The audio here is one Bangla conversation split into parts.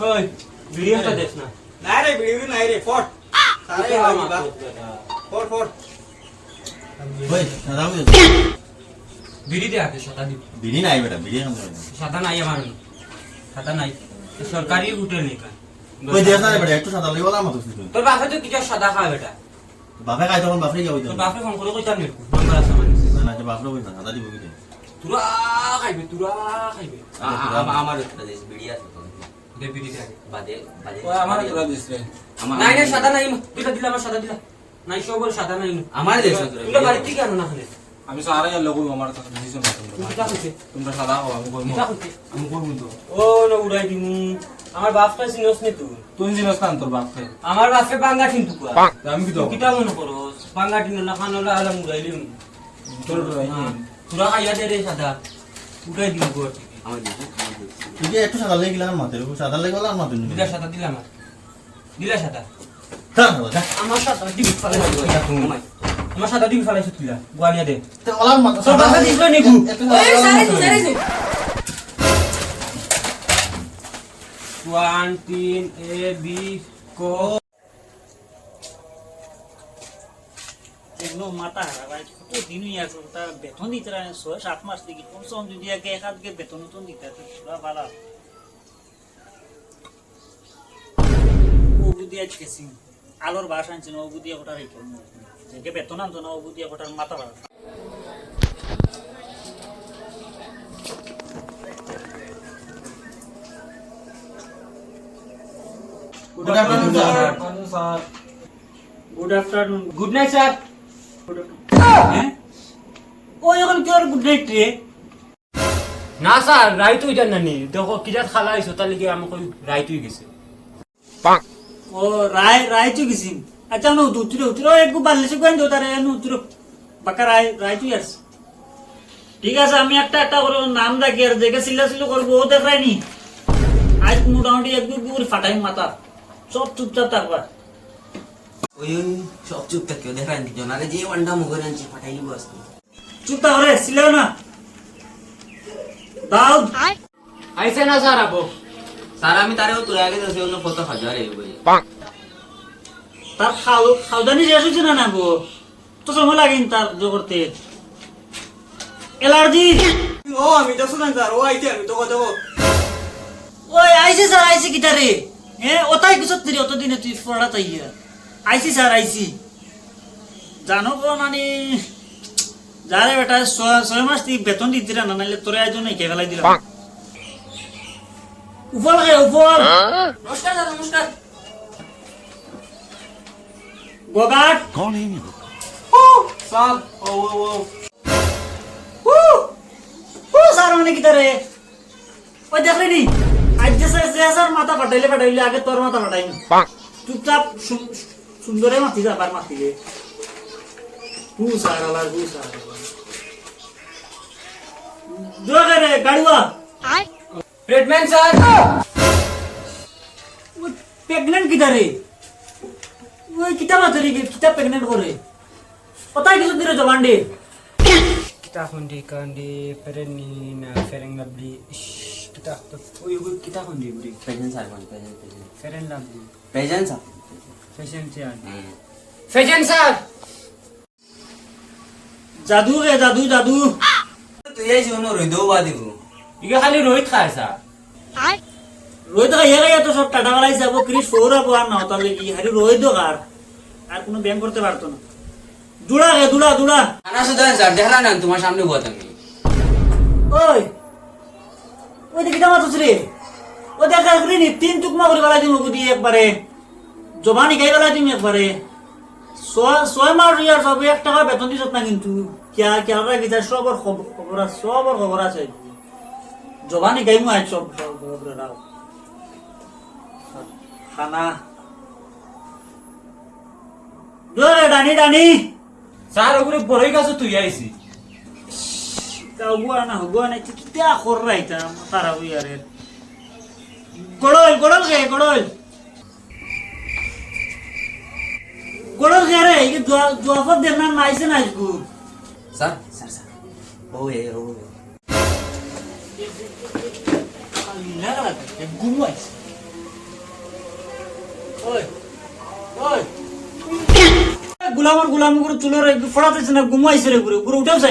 ওই ভিডিও তো দেখ না। নাই রে ভিডিও নাই রে ফট। সারা এটা লাগি আমার বা তো বেটা। ফট ফট। ওই সাদা হয়ে বিড়ি দে আগে সাদা দিব বিড়ি নাই বেটা বিড়ি খাম সাদা নাই আমার। সাদা নাই। সরকারি হোটেল নেই ওই দেশ না বেটা একটু সাদা লাগি বলা মতো তোর বাপে তো কিছু সাদা খায় বেটা। বাপে খাই তখন বাপরে যাব তোর বাপে ফোন করে কইতাম নি নাম্বার আছে মানে না যে বাপরে কই না সাদা দিব কি তুরা খাইবে তুরা খাইবে। আমার একটা দেশ বিড়ি আছে তো। দে বিড়ি দে আগে বাদে বাদে আমার তোরা দিস রে। নাই নাই সাদা নাই দিলা দিলা আমার সাদা দিলা। নাই সব বলে সাদা নাই। আমার দেশ আছে রে। বাড়ি থেকে আনো না খানে আমি সারা লোক আমার দিছ না তোমরা। তোমরা সাদা হও আমি করব আমি করব তো। ও না উড়াই দিমু। আমার বাপ কাছে চিনস নি তুই তুই জিনিস না তোর বাপ আমার বাপে বাঙ্গা কিন্তু কুয়া। আমি কি তো তুই কিটা মনে করো বাঙ্গা টিন না খানো লা আলাম উড়াইলিম তোর তোর তুরা খাইয়া দে রে সাদা। উড়াই দিমু গো তুই একটু সাদা লাগি গেলাম মাতে সাদা লাগি মাতে নি দিলা সাদা দিলা আমার দিলা সাদা। সাদা আমার সাদা দিবি। তুই আমার সাদা দিবি ফালাইছো তুই গোয়ানিয়া দে। ওলার মাতে তোর বাপে দিছলো নি গু একটু ওয়ান তিন এ বি কো এগুলো মাথা হারাবাই কত দিনই আছে তার বেতন দিতে রায় ছয় সাত মাস থেকে কমসে কম যদি আগে এক আধকে বেতন উতন দিতে তো পুরা ভালো ওগুদি আজ গেছি আলোর বাস আনছিল ওগুদি কোটার এই যে বেতন আনতো না ওগুদি কোটার মাথা ভাড়া good afternoon good afternoon good night sir ও এখন কি নাইট রে না স্যার রাইট হই জান দেখো কিরাত খালা হইছো তার লিগে আমাকে রাইট হই গেছে। ও রায় রায় তুই গেছি আচ্ছা নো উতরে উতরে একটু বাল্লিশে গোয়েন দিও তারে নো উতরে বাকা রায় রায় তুই আস ঠিক আছে আমি একটা একটা করে নাম রাখি আর দেখে সিল্লা সিল্লা করব ও দেখ রায়নি আজ মোটামুটি এক দু করে ফাটাই মাথা সব চুপচাপ থাকবা। ওই সব চুপ থাকি দেখা আনতে জনারে যে ওয়ান্ডা মুগরে আনছি ফাটাই দিব আজকে। চুপ থাক রে সিল্লাও না। দাও। আইছে না স্যার আমি তোর আগে দশ অন্য কত হাজার এই। বই তার খাও খাওদানি শেষ হচ্ছে না না গো তো সময় লাগেন তার জো করতে। এলার্জি। ও আমি তো শুনেন স্যার ও আইতে আমি তো কথা ওই আইসি স্যার আইসি গিটারে হ্যাঁ ওটাই কিছু তুই অতদিনে তুই পড়া তাই আইসি স্যার আইসি। জানো গো মানে যারে বেটা ছয় ছয় মাস তুই বেতন দিতি না নাইলে তোরে আজ নাই কে ফেলাই দিলাম উপর লাগে উপর নমস্কার স্যার নমস্কার গোগাট স্যার ও ও ও হু হু স্যার মানে গিটারে ওই দেখলি নি? আজ যে স্যার মাথা ফাটাইলে ফাটাইলে আগে তোর মাথা ফাটাই চুপচাপ সু- সুন্দরে মাতি যা বার মাতি রে। হু স্যার আলার হু স্যার জোরে রে গাড়ুয়া। ট্রিটমেন্ট স্যার ওই প্রেগনেন্ট কিটারে ওই কিতা মাতরি কিতা প্রেগনেন্ট করে? ওটাই কিছু দিরে জবান দে কিতা খন্ডি কান্ডি পেরেনি না ফেরেং লাভলি। কিতা ওই ওই কিতা খন্ডি বুড়ি? প্রেজেন্ট স্যার মানে প্রেজেন্ট প্রেজেন্ট ফেরেন লাভলি। স্যার চেয়ার স্যার জাদু রে জাদু জাদু। তুই রইদেও বা দিব। ইগে খালি রোহিত খায় স্যার। রোহিত খাইয়া খাইয়া তো সব টাটা বেলাই যাব ক্রিস ফোর আর না তাহলে কি হারি রোহিত আর আর কোনো ব্যায়াম করতে পারতো না। দুড়া রে দুড়া দুড়া খানা শুধু স্যার দেখলা না তোমার সামনে বুয়া তুমি। ওই ওই দেখি দাম রে ও দেখ দেখলি নি তিন টুকমা করে বেলা দিম দিয়ে একবারে জবানি খাই বেলা দিম একবারে। ছয় মাস ইয়ার সব এক টাকা বেতন দিছত না কিন্তু? কিয়া কিয়া যায়? সবর খবর আছে সবর খবর আছে। জবানি গাইমু আজ সব খবর রাও খানা। দোরে ডানি ডানি স্যার ওগুলো বড়ই গাছে তুই আইছি Kau na gua na kita korra ita tara wi are. Godol godol ke গড়র গেরে দেন না নাইছে না গু স্যার স্যার স্যার ও এ ও এ গুলামর গুলাম চুলের ফোড়াতেছে না ঘুমাইছে রে ঘুরে ঘুরে উঠেছে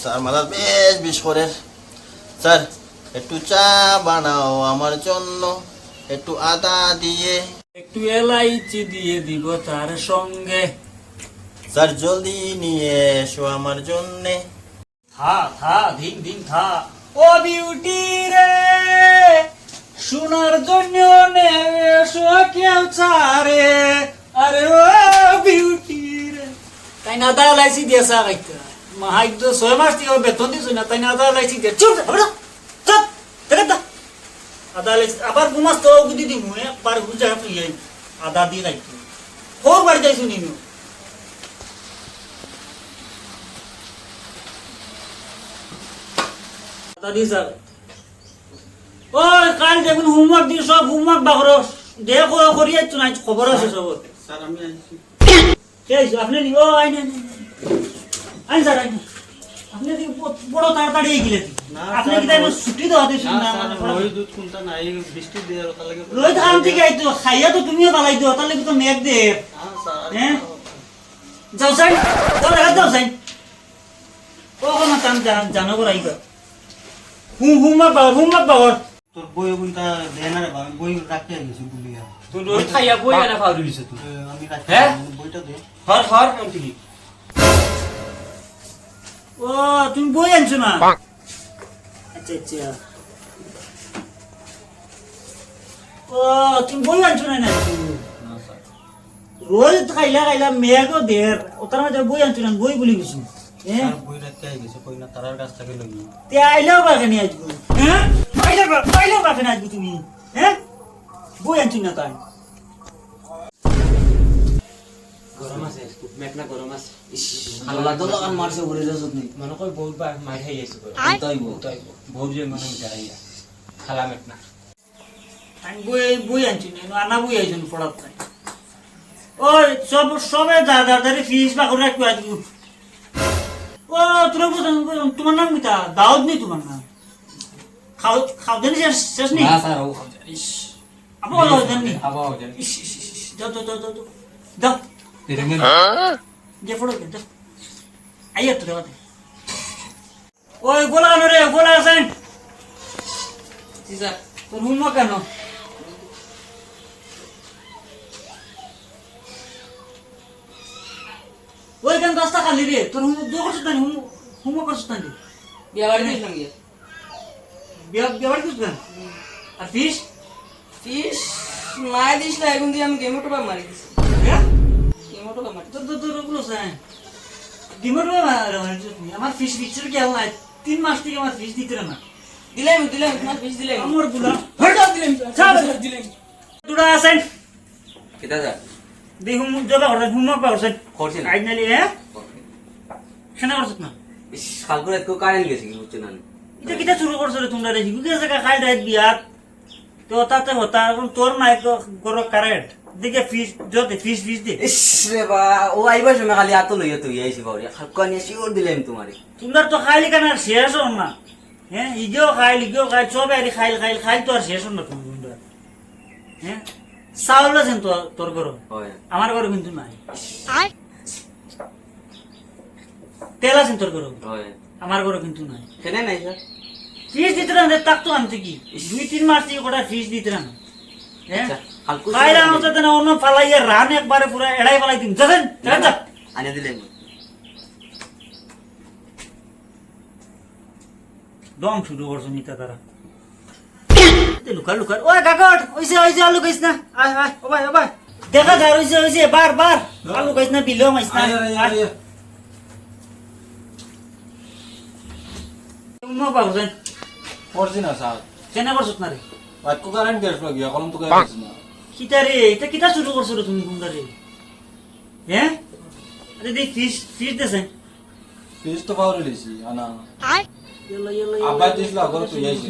স্যার মাদার বেশ বিষ করে স্যার একটু চা বানাও আমার জন্য। একটু আদা দিয়ে। একটু এলাইচি দিয়ে দিব তার সঙ্গে। স্যার জলদি নিয়ে এসো আমার জন্যে। থা থা ধিন ধিন থা। ও বিউটি রে শোনার জন্য নেশো কেউ চারে আরে ও বিউটি রে। তাই না দা লাইছি দিয়ে সা গাইতে মাহাই তো ছয় মাস থেকে বেতন দিছ না তাই না দা লাইছি দিয়ে চুপ। আদা লাইছি আবার ঘুমাস তো বুদ্ধি দিমু একবার বুঝা তুই আদা দিয়ে গাইতে ফোর বাড়ি যাইছু নিনু। দাদি স্যার ওই কাল দেখুন হোমওয়ার্ক দিয়ে সব হোমওয়ার্ক বাকর দেখো করিয়ে তো নাই খবর আছে সব। স্যার আমি আইছি। কে আপনি নি ও আইনে। আইন স্যার আইন। আপনি দি বড় তাড়াতাড়ি গেলে না, আপনি কি তাই ছুটি হাতে শুন না রোহিত দুধ কোনটা নাই বৃষ্টি দিয়ে আর তার লাগে রোহিত আম থেকে আইতো খাইয়া তো তুমিও বালাই দিও তাহলে কি তো মেঘ দে। হ্যাঁ? যাও সাইন যাও দেখা যাও সাইন ও কোন কাম জানো করে আইবা হুম হুম মা বাবা হুম মা বাবা তোর বই কোনটা দেয় বাবা, বই রাখতে গেছি বলিয়া তুই রোহিত খাইয়া বই আনা পাউরি তুই। আমি হ্যাঁ? বইটা দে। হর হর থেকে ও তুমি বই আনছো না? আচ্ছা আচ্ছা। ও তুমি বই আনছো না রোজ খাইলা খাইলা মেঘও দের ওটার মাঝে বই আনছো না বই বলি গেছো? হ্যাঁ? স্যার বই রাখতে গেছি কই না তারার কাছ তে আইলেও বাগানে আসব হ্যাঁ? আইলেও বাগানে আসব তুমি। হ্যাঁ? বই আনছো না তাই? গরম আছে মেঘনা গরম আছে। ইস তো লাগান মারছে ঘুরে যাচ্ছ নি মনে কই বহুত বার মার খাই আইছো তাইব তাই বহুত যে মনে মিটা খালা মেঘনা। আমি বই বই আনছি না আনা বই আইছো না পড়ার ওই সব সবে দাদারে ফিস বা করে রাখব আজকে ও তোরা বুঝলাম তোমার নাম কিতা দাউদ নেই তোমার নাম? খাও খাও দেনি শেষ শেষ নেই না? স্যার ও। দাও যে ফটো আইয়া তো দেওয়া ওই গোলা কেন রে গোলা আছেন স্যার তোর হুমা কেন ওই কেন রাস্তা খালি রে তোর হুম দো করছিস না হুম হুম করছিস না বিয়া বাড়ি দিয়েছিলাম গিয়ে বিয়া বিয়া বাড়ি করছিস কেন আর ফিস ফিস মায়ে দিয়েছিল এখন দিয়ে আমি গেমো টোপা মারি দিছি হ্যাঁ টোপা মারি তোর তোর তোর ওগুলো স্যার ডিমোট আমার ফিস ফিসের কি আমার তিন মাস থেকে আমার ফিস দিতে না। দিলাম দিলাম তোমার ফিস দিলাম আমারগুলা। দিলাম দিলাম তোরা আছেন কেটা যা? দেখুন জবা করছেন হুমক করছেন করছি না? আইন নালি হ্যাঁ সেনা করছত না? ইস কাল করে একটু কারেন্ট গেছে কি বুঝছ না এটা কিটা শুরু করছ রে তোমরা রে জিগু আছে কা খাই রাত বিয়াত? তো তাতে হতা তোর নাই গর কারেন্ট দিকে ফিস যতে ফিস ফিস দে। ইস রে বা ও আইবার সময় খালি আতো লইয়া তুই আইছি বাউরি খালকা নিয়ে শিওর দিলাম তোমারে। তোমরা তো খাইলি কেন আর শেষ হন না। হ্যাঁ ইগেও খাইল ইগেও খাইল সব আর খাইল খাইল খাইল তো আর শেষ হন না তোমরা হ্যাঁ চাউল আছেন তো তোর ঘর? হয়। আমার ঘরে কিন্তু নাই। তেল আছেন তোর ঘর? হয়। আমার ঘরে কিন্তু নাই। কেনে নাই স্যার? ফিস দিতে না তাক তো আনতে কি? দুই তিন মাস থেকে গোটা ফিস দিতে না खायला आउँछ त नआउनु पालाइ राम एक बारे पुरा एडाइ पलाइदिन्छ जान्छ अनि दिले डम सुरु गर्छु नि त तर लुका लुका ओए काकट ओइसे ओइसे आलु गइस न आय आय ओ भाइ देखा जा ओइसे ओइसे बार बार आलु गइस न बिलो मइस न म पाउँदैन पर्दैन साहब केना गर्छु न रे বাবুছেন করছি না স্যার কেন করছত না রে বাক্য কারেন্ট গেছিল গিয়া কলম তো গেছি না। কিটা রে? এটা কিটা শুরু করছ তুমি কোনটা রে? হ্যাঁ আরে দেখ ফিস ফিস দেছেন ফিস তো পাওয়ার লিছি আনা। ইয়েলো ইয়েলো আব্বা দিছিল আগরে তুই আইছি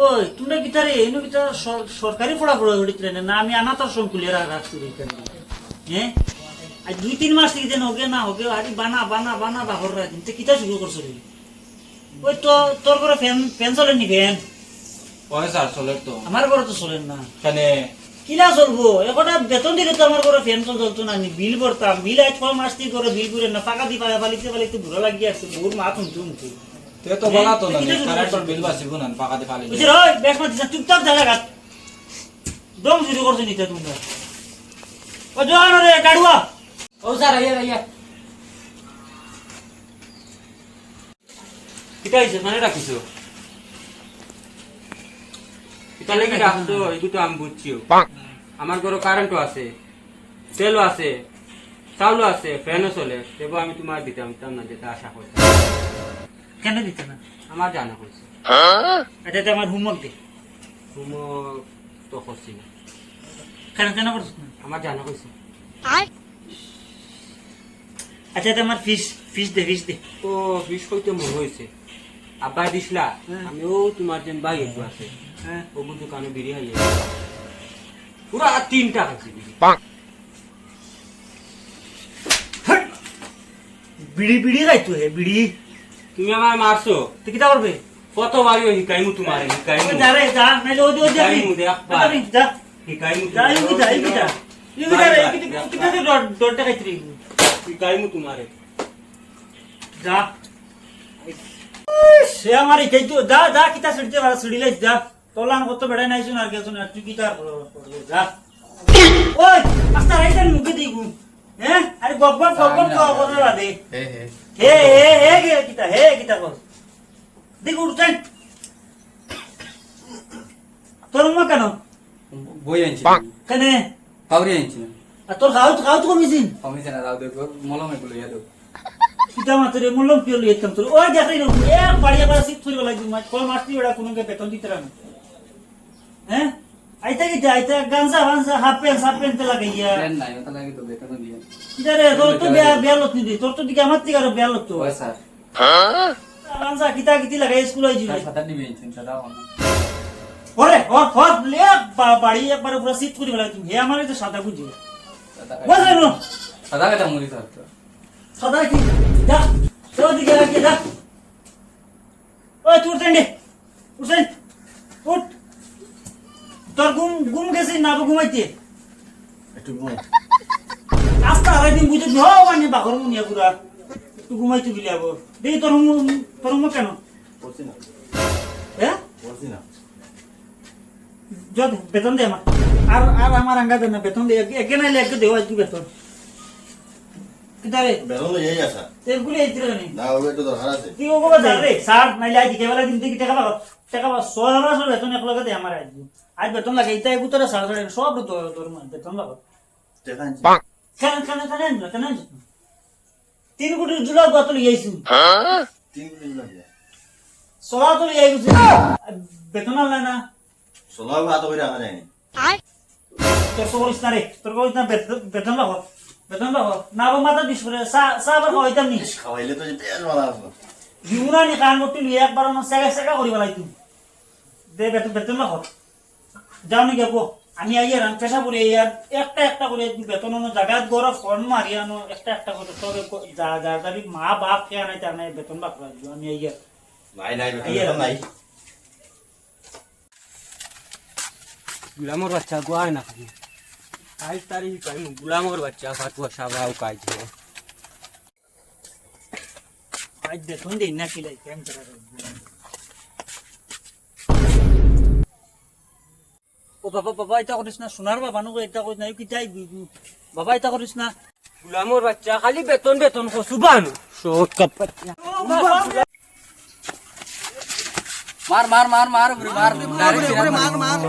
ওই তোমরা কিটা রে? এনো কিটা সর- সরকারি পড়াপড়া করিতে না আমি আনা তোর সঙ্গ খুলে রাখছি রে হ্যাঁ আর দুই তিন মাস থেকে যেন হোকে না হোকে আরে বানা বানা বানা বাহর রাখি তো কিটা শুরু করছ রে? ওই তো তোর করে ফ্যান ফ্যান চলেন নি ফ্যান? ওই স্যার চলে তো? আমার ঘরে তো চলেন না। খানে কিলা চলবো? একটা বেতন দিলে তো আমার ঘরে ফ্যান চলতো না বিল ভরতাম বিল আজ ছয় মাস থেকে করে বিল করে না। পাকা দি পাকা পালিতে পালিতে বুড়ো লাগিয়ে আসছে বহুত মা তুমতে উমতে তে তো বলা তো না কারেন্টর বিল বাসিব না পাকাতে ফালি বুঝছি রয় বেশ মাতি চুপচাপ জায়গা গাত। দম শুরু করছ নিতে তোমরা ও জোয়ান রে গাড়ুয়া ও স্যার আইয়া আইয়া কিটা হইছে মানে রাখিছো আমি বুঝছিও আমার ঘরে কারেন্টও আছে তেলও আছে চাউলও আছে ফ্যানও চলে। আমি তোমার দিতাম দিতাম না যেটা আশা করি কেন দিতে না? আমার জানা হয়েছে। এটা তো আমার হোমওয়ার্ক দে। তুমি তো করছি না। কেন কেন করছিস না আমার জানা হয়েছে। আচ্ছা এটা আমার ফিস ফিস দে ফিস দে। তো বিষ হইতে মন হয়েছে। আব্বাই দিসলা হ্যাঁ। আমিও তোমার যেন বাই একটু আছে হ্যাঁ ওগুলো দোকানে বিড়ি হাইয়ে পুরা তিনটা খাইছি বিড়ি বিড়ি বিড়ি খাইতো হে বিড়ি তুমি আমার মারছো তুই কিটা করবে কত বাড়ি শিকাইমু তোমার শিকাইমু যা রে যা নাইলে ওদি ওদি যাই যাবি মুদে একবার। যাবি, যা শিকাইমু যা ইউকি যা ইউকি যা ইউকি যা রে ইউকি কিটা তুই ডরটা খাইতে রে শিকাইমু তোমারে যা সে আমার ইকে তো যা যা কিটা সিড়তে পারা সিড়িলে যা তোলান কত বেড়াই নাই শুন আর কে শুন আর তুই করবে যা। ওই আস্তা রাইতেন মুখে দিগু হ্যাঁ? আরে গপ গপ তো কথা বাদে। হে হে হে। হে হে কে কিটা হে কিটা কর দেখু উঠছেন। তোর মা কেন? বই আনছি। কেন? পাউরি আনছি। না আর তোর খাও খাও তো কমিছিন? কমিছে না দাও দেখো মলম এগুলো ইয়া দেবো কিটা মাত্রে মূল্য কি হলো এতাম তোর ওই দেখাই না এক বাড়িয়া বাড়া সিট ফুরি লাগি মাছ কোন মাছটি ওটা কোনো কে বেতন দিতে রান হ্যাঁ? আইতা কি আইতা গানসা হাফ প্যান্ট হাফ প্যান্ট লাগাইয়া প্ল্যান নাই ওটা লাগে তো বেতন দিয়ে কিটা রে তোর তো বেয়া বেয়া লত নি তোর তো দিকে আমার থেকে আরও বেয়া লত তো স্যার। গানসা কিটা কিটি লাগাই স্কুল আইছি স্যার সাতার নিবে ওরে ওর ফট লে বাড়ি একবার পুরো সিট ফুরি লাগি হে আমার তো সাদা বুঝি বুঝলেন না। সাদা কেটা মুড়ি স্যার সাদা কি? যা তোর দিকে রাখি যা। ওই তুই উঠছেন রে উঠ। তোর ঘুম ঘুম গেছিস না ঘুমাইতে? একটু ঘুমাই। আস্তা আড়াই দিন বুঝে হ মানে বাঘর মুনিয়া পুরা একটু ঘুমাইতে বিলে আবার। দেখি তোর হুম তোর হুম কেন? না। হ্যাঁ না। যত বেতন দে আমার। আর আর আমার আঙ্গা দেন না বেতন দে। একে নাইলে একে দেওয়া বেতন? কিতারে বেতন এই আসা এগুলি এই তিরে না ওগুলো একটু দরকার আছে। তুই ওগো যা রে স্যার নাইলে আজ কেবলা দিন থেকে টাকা পাবো। টাকা পাবো। ছয় হাজার আসলে বেতন এক লগে আমার আজ। আজ বেতন লাগে এটা এগু তোরা সাড়ে সাড়ে সব তোর তোর মানে বেতন পাবো। টাকা কেন কেন কেন কেন তিন কোটি জুলা গত তিন লাগে সোলা তো লিয়ে বেতন না। যায়নি তোর তো না রে তোর করিস না বেতন- বেতন পাবো। বেতন পাবো? না বা মাথা বিশ করে চা চা আবার খাওয়াইতাম নি। খাওয়াইলে তো যে পেট মারা আসলো বিহুরানি কান করতে একবার আমার বেলাই দে বেতন বেতন পাবো। যাও নি গেবো আমি আইয়া রান পেশা করি ইয়ার একটা একটা করে তুই বেতন আনো জাগাত গড়া ফর্ম মারি আনো একটা একটা করে যা যা যাবি মা বাপ কে আনাই তার নাই বেতন বাপ আমি আইয়া নাই নাই বেতন নাই। গুলামর বাচ্চা গোয়ায় না খালি আজ তারিখ কাইমু গুলামর বাচ্চা ফাতুয়া সাবাও কাজ আজ বেতন দিই না কি লাই কেন করা ও বাবা বাবা এটা করিস না সোনার বাবা নো এটা করিস না কিটাই বাবা এটা করিস না গুলামর বাচ্চা খালি বেতন বেতন কসু বানু শোট কাপ মার মার মার মার মার মার মার